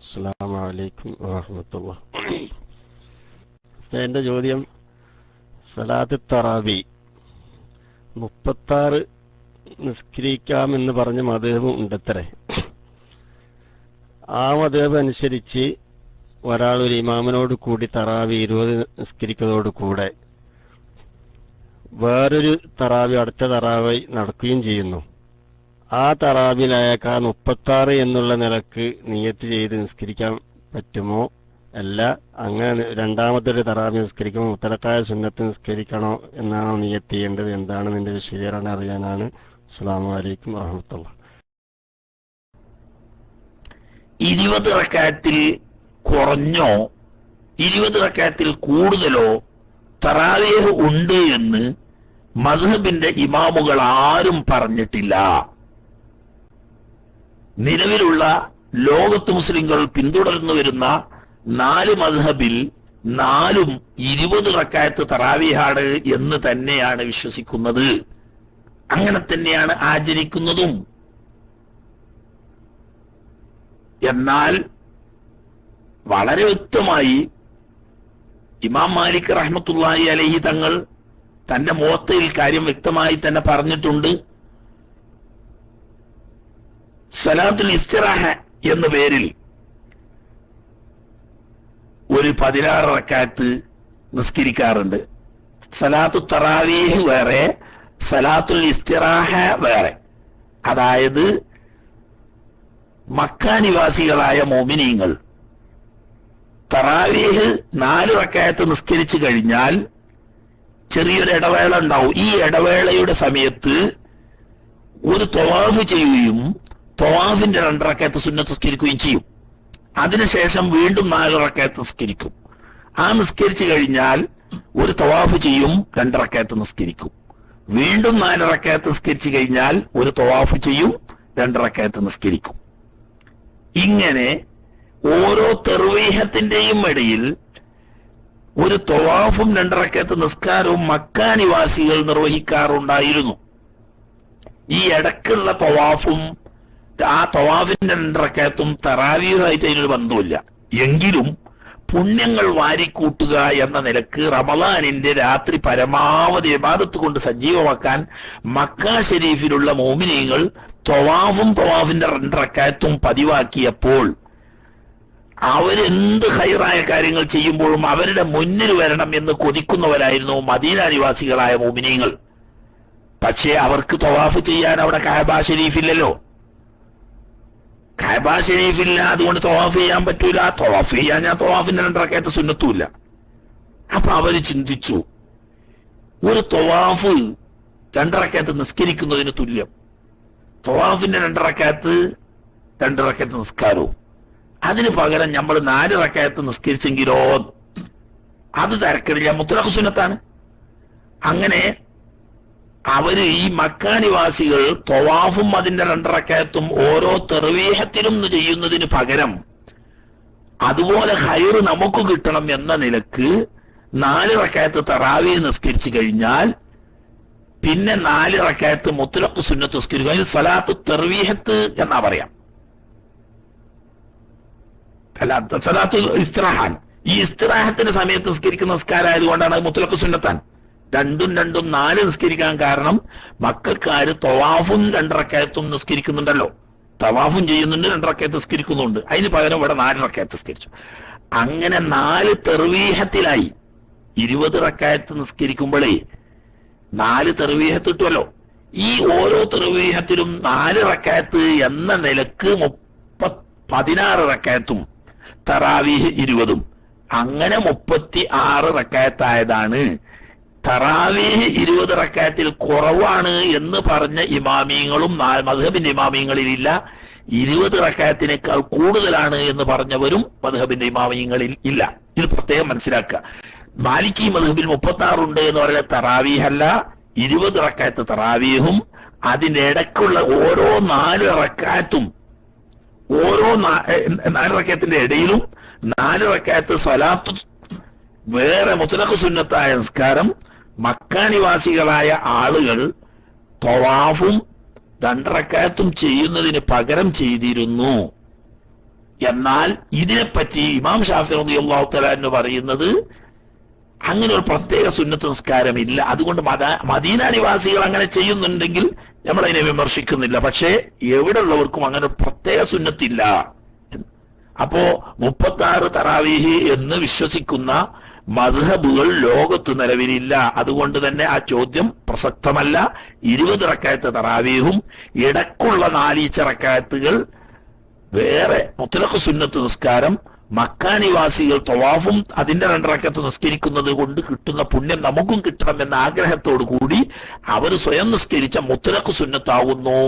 അസ്സാം വലൈക്കും വാഹമത്തുള്ള എന്റെ ചോദ്യം സലാത്ത് തറാബി മുപ്പത്താറ് നിസ്കരിക്കാമെന്ന് പറഞ്ഞ മതേബും ഉണ്ടത്രേ. ആ മതേബ് അനുസരിച്ച് ഒരാൾ ഒരു ഇമാമിനോട് കൂടി തറാവി ഇരുപത് നിസ്കരിക്കുന്നതോട് കൂടെ വേറൊരു തറാവി അടുത്ത തറാവി നടക്കുകയും ചെയ്യുന്നു. ആ തറാവിൽ അയാൾക്ക് ആ മുപ്പത്താറ് എന്നുള്ള നിലയ്ക്ക് നിയത്ത് ചെയ്ത് നിസ്കരിക്കാൻ പറ്റുമോ? അല്ല അങ്ങനെ രണ്ടാമത്തെ ഒരു തറാവി നിസ്കരിക്കുമോ മുത്തലക്കായ സുന്നത്ത് നിസ്കരിക്കണോ എന്നാണോ നിയത്ത് ചെയ്യേണ്ടത്? എന്താണ് നിന്റെ വിശദീകരണം അറിയാനാണ്? അസ്സാം വലൈക്കും വാഹമത്തുള്ള ഇരുപത് റക്കാത്തിൽ കുറഞ്ഞോ ഇരുപത് റക്കാത്തിൽ കൂടുതലോ തറാവേഹ് ഉണ്ട് എന്ന് മധുബിന്റെ ഇമാമുകൾ ആരും പറഞ്ഞിട്ടില്ല. നിലവിലുള്ള ലോകത്ത് മുസ്ലിങ്ങൾ പിന്തുടർന്നു വരുന്ന നാല് മദ്ഹബിൽ നാലും ഇരുപത് റക്കായത്ത് തറാവിഹാട് എന്ന് തന്നെയാണ് വിശ്വസിക്കുന്നത്. അങ്ങനെ തന്നെയാണ് ആചരിക്കുന്നതും. എന്നാൽ വളരെ വ്യക്തമായി ഇമാം മാലിക് റഹ്മത്തുള്ളാഹി അലഹി തങ്ങൾ തന്റെ മോത്തയിൽ കാര്യം വ്യക്തമായി തന്നെ പറഞ്ഞിട്ടുണ്ട്. സലാത്തുൽ ഇസ്തിറാഹ എന്ന പേരിൽ ഒരു പതിനാറ് റക്കാത്ത് നിസ്കരിക്കാറുണ്ട്. സലാത്തു തറാവീഹ് വേറെ സലാത്തുൽ ഇസ്തിറാഹ വേറെ. അതായത് മക്ക നിവാസികളായ മോമിനീങ്ങൾ തറാവീഹ് നാല് റക്കായത്ത് നിസ്കരിച്ചു കഴിഞ്ഞാൽ ചെറിയൊരു ഇടവേള ഉണ്ടാവും. ഈ ഇടവേളയുടെ സമയത്ത് ഒരു തൊവാഫ് ചെയ്യുകയും തൊവാഫിന്റെ രണ്ടറക്കയത്ത് സുന്നത്ത് നിസ്കരിക്കുകയും ചെയ്യും. അതിനുശേഷം വീണ്ടും നാലറക്കയത്ത് നിസ്കരിക്കും. ആ നിസ്കരിച്ചു കഴിഞ്ഞാൽ ഒരു തവാഫ് ചെയ്യും രണ്ടറക്കയത്ത് നിസ്കരിക്കും. വീണ്ടും നാലറക്കയത്ത് നിസ്കരിച്ചു കഴിഞ്ഞാൽ ഒരു തവാഫ് ചെയ്യും രണ്ടറക്കയത്ത് നിസ്കരിക്കും. ഇങ്ങനെ ഓരോ തെർവീഹത്തിന്റെയും ഇടയിൽ ഒരു തൊവാഫും രണ്ടറക്കത്ത് നിസ്കാരവും മക്ക നിവാസികൾ നിർവഹിക്കാറുണ്ടായിരുന്നു. ഈ ഇടക്കുള്ള തൊവാഫും ആ തവാഫിന്റെ രണ്ടറക്കത്തും തറാവിയുമായിട്ട് അതിനൊരു ബന്ധമില്ല എങ്കിലും പുണ്യങ്ങൾ വാരിക്കൂട്ടുക എന്ന നിലയ്ക്ക് റമദാനിന്റെ രാത്രി പരമാവധി വിവാദത്ത് കൊണ്ട് സജീവമാക്കാൻ മക്ക ഷെരീഫിലുള്ള മോമിനിയങ്ങൾ തൊവാഫും തൊവാഫിന്റെ രണ്ടറക്കത്തും പതിവാക്കിയപ്പോൾ അവരെന്ത് ഹൈറായ കാര്യങ്ങൾ ചെയ്യുമ്പോഴും അവരുടെ മുന്നിൽ വരണം എന്ന് കൊതിക്കുന്നവരായിരുന്നു മദീന നിവാസികളായ മോമിനിയങ്ങൾ പക്ഷേ അവർക്ക് തൊവാഫ് ചെയ്യാൻ അവിടെ കാബ ഷെരീഫില്ലല്ലോ കാബ ഷെരീഫില്ല അതുകൊണ്ട് തൊവാഫ് ചെയ്യാൻ പറ്റൂല. തൊവാഫ് ചെയ്യാൻ ഞാൻ തൊവാഫിന്റെ രണ്ടറക്കയത്തെ സുന്നത്തുമില്ല. അപ്പൊ അവർ ചിന്തിച്ചു ഒരു തൊവാഫ് രണ്ടറക്കയത്ത് നിസ്കരിക്കുന്നതിന് തുല്യം. തൊവാഫിന്റെ രണ്ടറക്കയത്ത് രണ്ടറക്കയത്ത് നിസ്കാരവും. അതിന് പകരം നമ്മൾ നാല് റക്കയത്ത് നിസ്കരിച്ചെങ്കിലോ? അത് തരക്കടില്ല. മുത്തലഖ് സുന്നത്താണ്. അങ്ങനെ അവർ ഈ മക്കാനിവാസികൾ തൊവാഫും അതിന്റെ രണ്ടറക്കയത്തും ഓരോ തെർവീഹത്തിലും ചെയ്യുന്നതിന് പകരം അതുപോലെ ഹൈർ നമുക്ക് കിട്ടണം എന്ന നിലയ്ക്ക് നാല് റക്കായത്ത് തറാവി നിസ്കരിച്ചു കഴിഞ്ഞാൽ പിന്നെ നാല് റക്കായത്ത് മുത്തലക്ക് സുന്നത്ത് നിസ്കരിക്കുക അതിന് സലാത്ത് തെർവീഹത്ത് എന്നാ പറയാം? സലാത്ത് ഇസ്തിറാഹാൻ. ഈ ഇസ്തറാഹത്തിന്റെ സമയത്ത് നിസ്കരിക്കുന്ന നിസ്കാരം ആയതുകൊണ്ടാണ് മുത്തലക്ക് സുന്നത്താൻ രണ്ടും രണ്ടും നാല് നിസ്കരിക്കാൻ കാരണം മക്കൾക്കാര് തൊവാഫും രണ്ടറക്കയത്തും നിസ്കരിക്കുന്നുണ്ടല്ലോ. തവാഫും ചെയ്യുന്നുണ്ട് രണ്ടറക്കയത്ത് നിസ്കരിക്കുന്നുണ്ട്. അതിന് പകരം ഇവിടെ നാല് റക്കയത്ത് നിസ്കരിച്ചു. അങ്ങനെ നാല് തെർവീഹത്തിലായി. ഇരുപത് റക്കായത്ത് നിസ്കരിക്കുമ്പോഴേ നാല് തെർവീഹത്ത് കിട്ടുമല്ലോ ഈ ഓരോ തെർവീഹത്തിലും നാല് റക്കായത്ത് എന്ന നിലയ്ക്ക് മുപ്പ പതിനാറ് റക്കായത്തും തറാവീഹ് ഇരുപതും. അങ്ങനെ മുപ്പത്തി ആറ് റക്കായത്തായതാണ് തറാവീഹ് ഇരുപത് റക്കായത്തിൽ കുറവാണ് എന്ന് പറഞ്ഞ ഇമാമിയങ്ങളും മധുഹബിന്റെ ഇമാമിയങ്ങളിലില്ല. ഇരുപത് റക്കായത്തിനേക്കാൾ കൂടുതലാണ് എന്ന് പറഞ്ഞവരും മധുഹബിന്റെ ഇമാമിയങ്ങളിൽ ഇല്ല. ഇത് പ്രത്യേകം മനസ്സിലാക്കുക. മാലിക്കി മധുഹബിൽ മുപ്പത്തി ആറുണ്ട് എന്ന് പറയുന്ന തറാവീഹല്ല. ഇരുപത് റക്കായത്ത് തറാവീഹും. അതിന്റെ ഇടയ്ക്കുള്ള ഓരോ നാല് റക്കായത്തും ഓരോ നാല് റക്കയത്തിന്റെ ഇടയിലും നാല് റക്കയത്ത് സ്വലാത്ത് വേറെ മുത്തലഖ് സുന്നത്തായ നിസ്കാരം മക്ക നിവാസികളായ ആളുകൾ തൊവാഫും രണ്ടറക്കാത്തും ചെയ്യുന്നതിന് പകരം ചെയ്തിരുന്നു. എന്നാൽ ഇതിനെപ്പറ്റി ഇമാം ഷാഫി തആല എന്ന് പറയുന്നത് അങ്ങനെ ഒരു പ്രത്യേക സുന്നത്ത് നിസ്കാരമില്ല. അതുകൊണ്ട് മത മദീന നിവാസികൾ അങ്ങനെ ചെയ്യുന്നുണ്ടെങ്കിൽ നമ്മൾ അതിനെ വിമർശിക്കുന്നില്ല. പക്ഷേ എവിടെ ഉള്ളവർക്കും അങ്ങനെ ഒരു പ്രത്യേക സുന്നത്തില്ല. അപ്പോ മുപ്പത്തി ആറ് തറാവീഹ് എന്ന് വിശ്വസിക്കുന്ന മധുഹബുകൾ ലോകത്ത് നിലവിലില്ല. അതുകൊണ്ട് തന്നെ ആ ചോദ്യം പ്രസക്തമല്ല. ഇരുപത് റക്കായത്ത് തറാവീഹും ഇടക്കുള്ള നാലീച്ച റക്കായത്തുകൾ വേറെ മുത്തലഖ് സുന്നത്ത് നിസ്കാരം മക്കാനിവാസികൾ തൊവാഫും അതിന്റെ രണ്ടറക്കത്ത് നിസ്കരിക്കുന്നത് കൊണ്ട് കിട്ടുന്ന പുണ്യം നമുക്കും കിട്ടണം എന്ന ആഗ്രഹത്തോടു കൂടി അവർ സ്വയം നിസ്കരിച്ച മുത്തലഖ് സുന്നത്താവുന്നു.